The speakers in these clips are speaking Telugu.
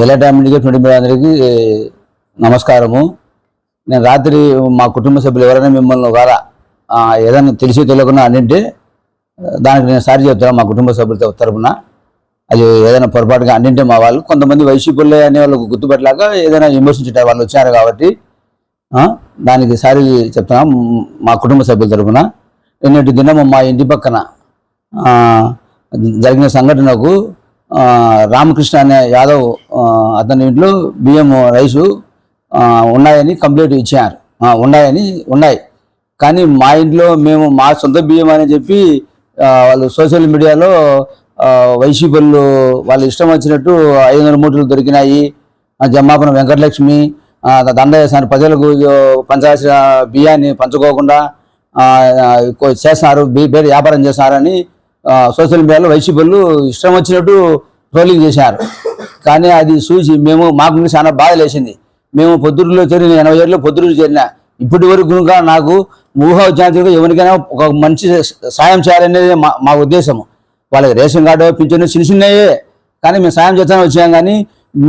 ఎలాంటి మీడియా ట్వంటీ అందరికీ నమస్కారము. నేను రాత్రి మా కుటుంబ సభ్యులు ఎవరైనా మిమ్మల్ని ఒకవేళ ఏదైనా తెలిసి తెలియకుండా అంటే దానికి నేను సారి చెప్తాను మా కుటుంబ సభ్యులతో తరపున. అది ఏదైనా పొరపాటుగా అన్నింటే మా వాళ్ళు. కొంతమంది వైసీపీలే అనే వాళ్ళకు గుర్తుపట్టలేక ఏదైనా విమర్శించే వాళ్ళు వచ్చారు కాబట్టి దానికి సారి చెప్తున్నా మా కుటుంబ సభ్యుల తరపున. నిన్నటి దినము మా ఇంటి పక్కన జరిగిన సంఘటనకు రామకృష్ణ అనే యాదవ్ అతని ఇంట్లో బియ్యం రైసు ఉన్నాయని కంప్లైంట్ ఇచ్చారు. ఉన్నాయని ఉన్నాయి. కానీ మా ఇంట్లో మేము మా సొంత బియ్యం అని చెప్పి వాళ్ళు సోషల్ మీడియాలో వైసీపీలు వాళ్ళు ఇష్టం వచ్చినట్టు ఐదు వందల మూటలు దొరికినాయి. ఆ, జమ్మాపురం వెంకటలక్ష్మి ఆ, దండ ప్రజలకు పంచాల్సిన బియ్యాన్ని పంచుకోకుండా ఎక్కువ చేస్తున్నారు బీ వ్యాపారం చేస్తున్నారని సోషల్ మీడియాలో వైసీపీలు ఇష్టం వచ్చినట్టు ట్రోలింగ్ చేశారు. కానీ అది చూసి మేము మాకు చాలా బాధ లేచింది. మేము పొద్దురులో చేరిన ఎనభై ఏళ్ళలో పొద్దురు చేరిన. ఇప్పటి వరకు నాకు ఊహ వచ్చినంతగా ఎవరికైనా ఒక మంచి సాయం చేయాలనేది మా మా ఉద్దేశము. వాళ్ళకి రేషన్ కార్డు పింఛను చిన్న చిన్నయే. కానీ మేము సాయం చేస్తానే వచ్చాం కానీ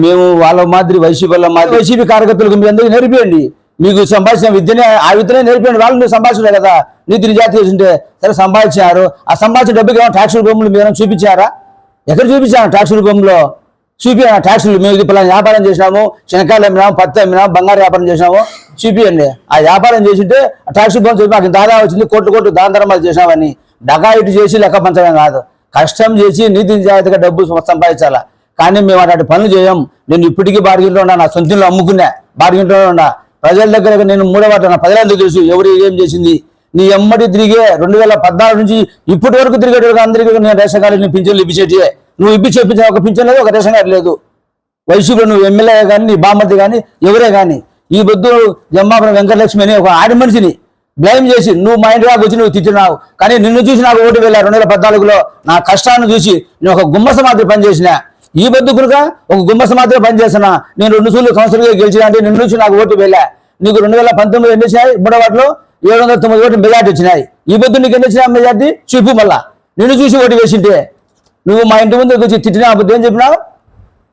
మేము వాళ్ళ మాదిరి వైసీపీ వాళ్ళ మాదిరి వైసీపీ కార్యకర్తలకు మీ అందరికీ నేర్పియండి. మీకు సంపాదించిన విద్యనే ఆ విద్యనే నేర్పిన వాళ్ళు మీరు సంపాదించలే కదా. నీతి నిజాతి చేసింటే సరే సంపాదించారు ఆ సంపాదించిన డబ్బుకి ఏమైనా ట్యాక్స్ రూపంలో మీరు చూపించారా? ఎక్కడ చూపించాను ట్యాక్స్ రూపంలో చూపియండి ట్యాక్సులు మేము ఇది పలానా వ్యాపారం చేసినాము శనకాయలు అమ్మినాము పత్తి అమ్మినాము బంగారు వ్యాపారం చేసినాము చూపియండి. ఆ వ్యాపారం చేసింటే ఆ ట్యాక్స్ రూపంలో చూపి మాకు దాదా వచ్చింది కోట్లు కోట్లు దాన ధర్మాలు చేసినామని. డకాయిట్ చేసి లెక్క పంచడం కాదు. కష్టం చేసి నీతి నిజాయితీగా డబ్బు సంపాదించాలా. కానీ మేము అటువంటి పనులు చేయం. నేను ఇప్పటికీ బార్గింట్లో ఉన్నా నా సొంతంలో అమ్ముకున్నా బార్గింట్లో ఉన్నా. ప్రజల దగ్గర నేను మూడవాట ప్రజలందరూ తెలుసు ఎవరు ఏం చేసింది. నీ ఎమ్మటి తిరిగే రెండు వేల పద్నాలుగు నుంచి ఇప్పటి వరకు తిరిగేటప్పుడు అందరికీ నేను రేషన్ కార్డు పింఛన్లు ఇప్పించేటియే నువ్వు ఇప్పించి ఇప్పించిన ఒక పింఛన్ లేదు ఒక రేషన్ కార్డు లేదు. వైసీపీలో నువ్వు ఎమ్మెల్యే కానీ నీ బామ్మతి కానీ ఎవరే కానీ ఈ బొద్దు జమ్మాపురం వెంకటలక్ష్మి అని ఒక ఆడి మనిషిని బ్లేమ్ చేసి నువ్వు మా ఇంటి వచ్చి నువ్వు తిట్టినావు. కానీ నిన్ను చూసి నాకు ఓటు వెళ్ళా రెండు వేల పద్నాలుగులో. నా కష్టాన్ని చూసి నేను ఒక గుమ్మస మాదిరి పనిచేసినా. ఈ బొద్దు ఒక గుమ్మస మాత్రం పనిచేసిన నేను రెండు సూర్లు కౌన్సిలర్గా గెలిచినా అంటే నిన్ను చూసి నాకు ఓటు వెళ్ళా. నీకు రెండు వేల పంతొమ్మిది ఎన్ని వచ్చినాయి? మూడో వాటిలో ఏడు వందల తొమ్మిది ఓటు మెజార్టీ వచ్చినాయి. ఈ బొద్దు నీకు ఎన్ని వచ్చినా మెజార్టీ? చూపు మళ్ళా. నిన్ను చూసి ఓటు వేసింటే. నువ్వు మా ఇంటి ముందు వచ్చి తిట్టినా బుద్ధి అని చెప్పినావు?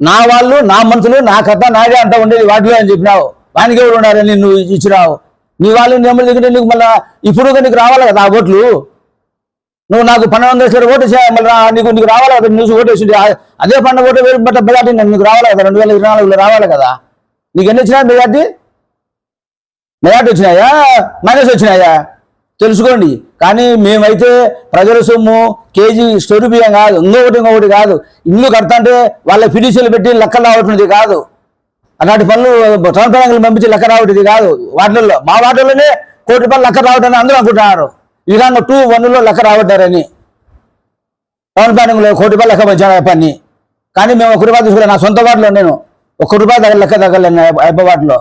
నా వాళ్ళు నా మనుషులు నా కథ నాదే అంతా ఉండేది వాటిలో అని చెప్పినావు. వానికి ఎవరు ఉండాలని నువ్వు ఇచ్చినావు. నీ వాళ్ళు నెమ్మది దగ్గర నీకు మళ్ళా ఇప్పుడు నీకు రావాలి కదా ఆ ఓట్లు? నువ్వు నాకు పన్నెండు వందల ఓటు మళ్ళీ నీకు నీకు రావాలి కదా న్యూస్ ఓటు అదే పన్నెండు ఓటు వేరు బట్ట మెజార్టీ నీకు రావాలి కదా రెండు వేల ఇరవై నాలుగులో రావాలి కదా. నీకు ఎన్ని వచ్చినాయి మెజార్టీ? మెజార్టీ వచ్చినాయా? మైనస్ వచ్చినాయా? తెలుసుకోండి. కానీ మేమైతే ప్రజల సొమ్ము కేజీ స్టోరీ బియ్యం కాదు ఇంకొకటి ఇంకొకటి కాదు. ఇల్లు కడతాంటే వాళ్ళ ఫిడిషియలు పెట్టి లెక్క రావట్లేదు కాదు. అలాంటి పనులు టౌన్ ప్లానింగ్లు పంపించి లెక్క రావటది కాదు. వాటిల్లో మా వాటిల్లోనే కోటి రూపాయలు లెక్క రావటం అందరూ అనుకుంటున్నారు. ఇరాన్ టూ వన్లో లెక్క రావట్టారని పవన్ ప్లానింగ్లో కోటి రూపాయలు లెక్క పంచాను పని. కానీ మేము ఒక రూపాయ తీసుకున్నాను నా సొంత వాటిలో నేను ఒక రూపాయ దగ్గర లెక్క తగ్గలేను అయ్యప్ప వాటిలో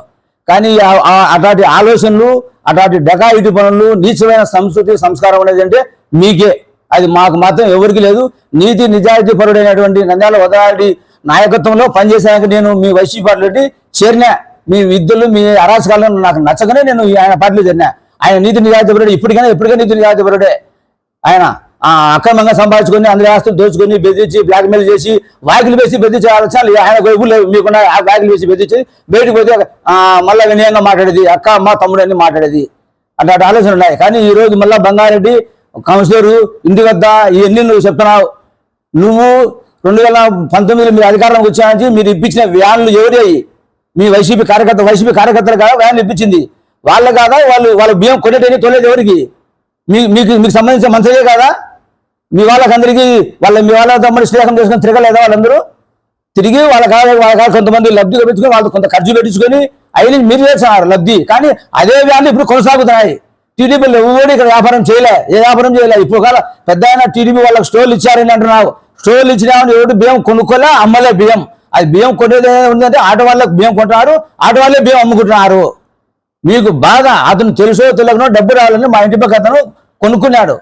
కానీ అటువంటి అట్లాంటి ఆలోచనలు అట్లాంటి డకాయిటి పనులు నీచమైన సంస్కృతి సంస్కారం అనేది అంటే మీకే. అది మాకు మాత్రం ఎవరికి లేదు. నీతి నిజాయితీ పరుడైనటువంటి నంద్యాల వదాడి నాయకత్వంలో పనిచేసాక నేను మీ వైసీపీ పార్టీలో చేరిన. మీ విద్యలు మీ అరాచకాలను నాకు నచ్చకనే నేను ఈ ఆయన పార్టీలో చేరినా. ఆయన నీతి నిజాయితీ ఇప్పటికైనా ఎప్పటికైనా నీతి నిజాయితీ ఆయన ఆ అక్రమంగా సంపాదించుకొని అందరి ఆస్తులు దోచుకొని బెదిరించి బ్లాక్మెయిల్ చేసి వాకిలు వేసి బెదిరించే ఆలోచనలు ఆయన వైపులు మీకున్న ఆ వాకిలు వేసి బెదిరించి బయటకు పోతే మళ్ళీ వినయంగా మాట్లాడేది అక్క అమ్మ తమ్ముడు అని మాట్లాడేది. అట్లాంటి ఆలోచనలు ఉన్నాయి. కానీ ఈ రోజు మళ్ళీ బంగారెడ్డి కౌన్సిలరు ఇంటి వద్ద ఇవన్నీ నువ్వు చెప్తున్నావు? నువ్వు రెండు వేల పంతొమ్మిదిలో మీరు అధికారంలోకి వచ్చానికి మీరు ఇప్పించిన వ్యాన్లు ఎవరి మీ వైసీపీ కార్యకర్త వైసీపీ కార్యకర్తలు కాదా వ్యాన్లు ఇప్పించింది. వాళ్ళ కాదా? వాళ్ళు వాళ్ళ బియ్యం కొనేటని తోలేదు ఎవరికి? మీ మీకు మీకు సంబంధించిన మంత్రులే కాదా? మీ వాళ్ళకందరికీ వాళ్ళ మీ వాళ్ళ తమ్ముడు శ్రీరకం చేసుకొని తిరగలేదా వాళ్ళందరూ? తిరిగి వాళ్ళ కాదు వాళ్ళ కాదు కొంతమంది లబ్ధి పెట్టుకుని వాళ్ళు కొంత ఖర్చు పెట్టించుకొని అయిన మీరు చేస్తున్నారు లబ్ధి. కానీ అదే వ్యాన్లు ఇప్పుడు కొనసాగుతున్నాయి. టీడీపీలో ఎవరు ఇక్కడ వ్యాపారం చేయలే? ఏ వ్యాపారం చేయలే? ఇప్పుడు కాల పెద్ద ఆయన టీడీపీ వాళ్ళకి స్టోర్లు ఇచ్చారని అంటున్నావు. స్టోర్లు ఇచ్చినామని ఎవరు బియ్యం కొనుక్కోలే? అమ్మలే బియ్యం. అది బియ్యం కొనేది ఉందంటే ఆటో వాళ్ళకి బియ్యం కొంటున్నారు. ఆటో వాళ్ళే బియ్యం అమ్ముకుంటున్నారు. మీకు బాగా అతను తెలుసో తెలియకనో డబ్బు రావాలని మా ఇంటి పక్క అతను కొనుక్కున్నాడు.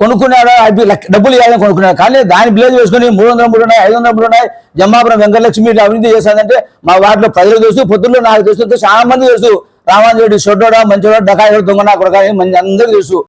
కొనుక్కున్నాడు అవి డబ్బులు ఇవ్వాలని కొనుక్కున్నాడు. కానీ దాని బిలేజ్ వేసుకొని మూడు వందల మూడు ఉన్నాయి ఐదు వందల మూడు ఉన్నాయి. జమ్మాపురం వెంకటలక్ష్మి అభివృద్ధి అవినీతి చేశాదంటే మా వాటిలో ప్రజలు తెలుసు పొద్దుల్లో నాకు తెలుసు చాలా మంది తెలుసు. రామాంజరెడ్డి షొడ్డోడా మంచివాడు డకాయి దొంగ నా కొడక మంచి అందరికీ తెలుసు.